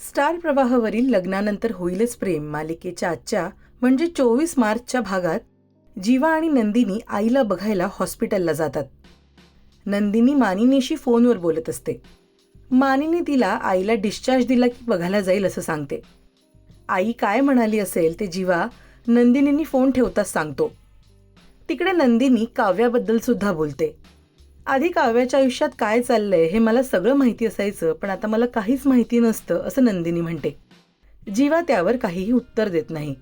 Star प्रवाहावरील लग्नानंतर होईलच प्रेम मालिकेच्या आजच्या म्हणजे चोवीस मार्चच्या भागात जीवा आणि नंदिनी आईला बघायला हॉस्पिटलला जातात. नंदिनी मानिनीशी फोनवर बोलत असते. मानिनी तिला आईला डिस्चार्ज दिला की बघायला जाईल असं सांगते. आई काय म्हणाली असेल ते जीवा नंदिनीनी फोन ठेवताच सांगतो. तिकडे नंदिनी काव्याबद्दल सुद्धा बोलते. आधी काव्याच्या आयुष्यात काय चाललंय हे मला सगळं माहिती असायचं पण आता मला काहीच माहिती नसतं असं नंदिनी म्हणते. जीवा त्यावर काहीही उत्तर देत नाही.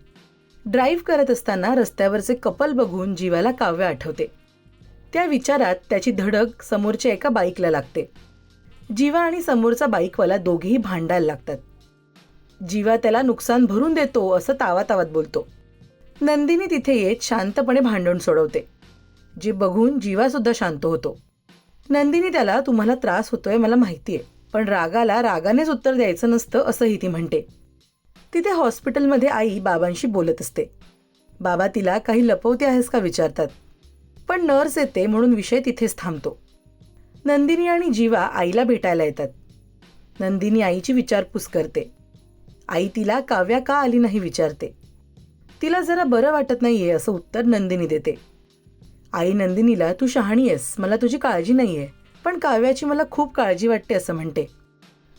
ड्राईव्ह करत असताना रस्त्यावरचे कपल बघून जीवाला काव्य आठवते. त्या विचारात त्याची धडक समोरच्या एका बाईकला लागते. जीवा आणि समोरचा बाईकवाला दोघेही भांडायला लागतात. जीवा त्याला नुकसान भरून देतो असं तावातावात बोलतो. नंदिनी तिथे येत शांतपणे भांडण सोडवते. जे बघून जीवासुद्धा शांत होतो. नंदिनी त्याला तुम्हाला त्रास होतोय मला माहिती आहे पण रागाला रागानेच उत्तर द्यायचं नसतं असंही ती म्हणते. तिथे हॉस्पिटलमध्ये आई बाबांशी बोलत असते. बाबा तिला काही लपवते आहेस का? विचारतात. पण नर्स येते म्हणून विषय तिथेच थांबतो. नंदिनी आणि जीवा आईला भेटायला येतात. नंदिनी आईची विचारपूस करते. आई तिला काव्या का आली नाही? विचारते. तिला जरा बरं वाटत नाहीये असं उत्तर नंदिनी देते. आई नंदिनीला तू शहाणी आहेस. मला तुझी काळजी नाही आहे पण काव्याची मला खूप काळजी वाटते असं म्हणते.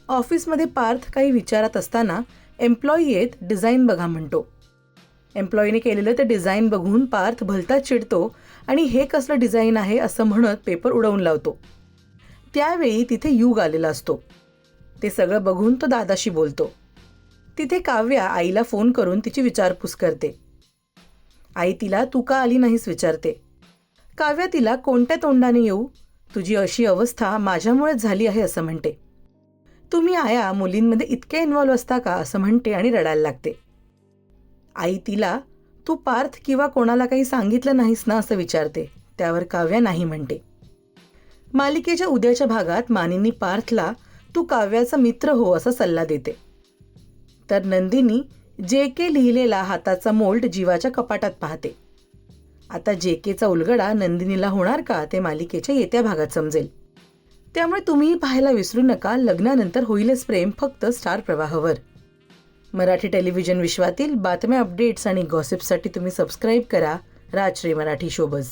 ऑफिसमध्ये पार्थ काही विचारात असताना एम्प्लॉई येत डिझाईन बघा म्हणतो. एम्प्लॉईने केलेलं ते डिझाईन बघून पार्थ भलताच चिडतो आणि हे कसलं डिझाईन आहे? असं म्हणत पेपर उडवून लावतो. त्यावेळी तिथे युग आलेला असतो. ते सगळं बघून तो दादाशी बोलतो. तिथे काव्या आईला फोन करून तिची विचारपूस करते. आई तिला तू का आली नाहीस? विचारते. काव्या तिला कोणत्या तोंडाने येऊ? तुझी अशी अवस्था माझ्यामुळेच झाली आहे असं म्हणते. तुम्ही आया मुलींमध्ये इतके इन्व्हॉल्व्ह असता का असं म्हणते आणि रडायला लागते. आई तिला तू पार्थ किंवा कोणाला काही सांगितलं नाहीस ना? असं विचारते. त्यावर काव्या नाही म्हणते. मालिकेच्या उद्याच्या भागात मानिनी पार्थला तू काव्याचा मित्र हो असा सल्ला देते. तर नंदिनी जे के लिहिलेला हाताचा मोल्ड जीवाच्या कपाटात पाहते. आता जे केचा उलगडा नंदिनीला होणार का ते मालिकेच्या येत्या भागात समजेल. त्यामुळे तुम्ही पाहायला विसरू नका लग्नानंतर होईलच प्रेम फक्त स्टार प्रवाहावर. मराठी टेलिव्हिजन विश्वातील बातम्या अपडेट्स आणि गॉसिपसाठी तुम्ही सबस्क्राईब करा राजश्री मराठी शोबस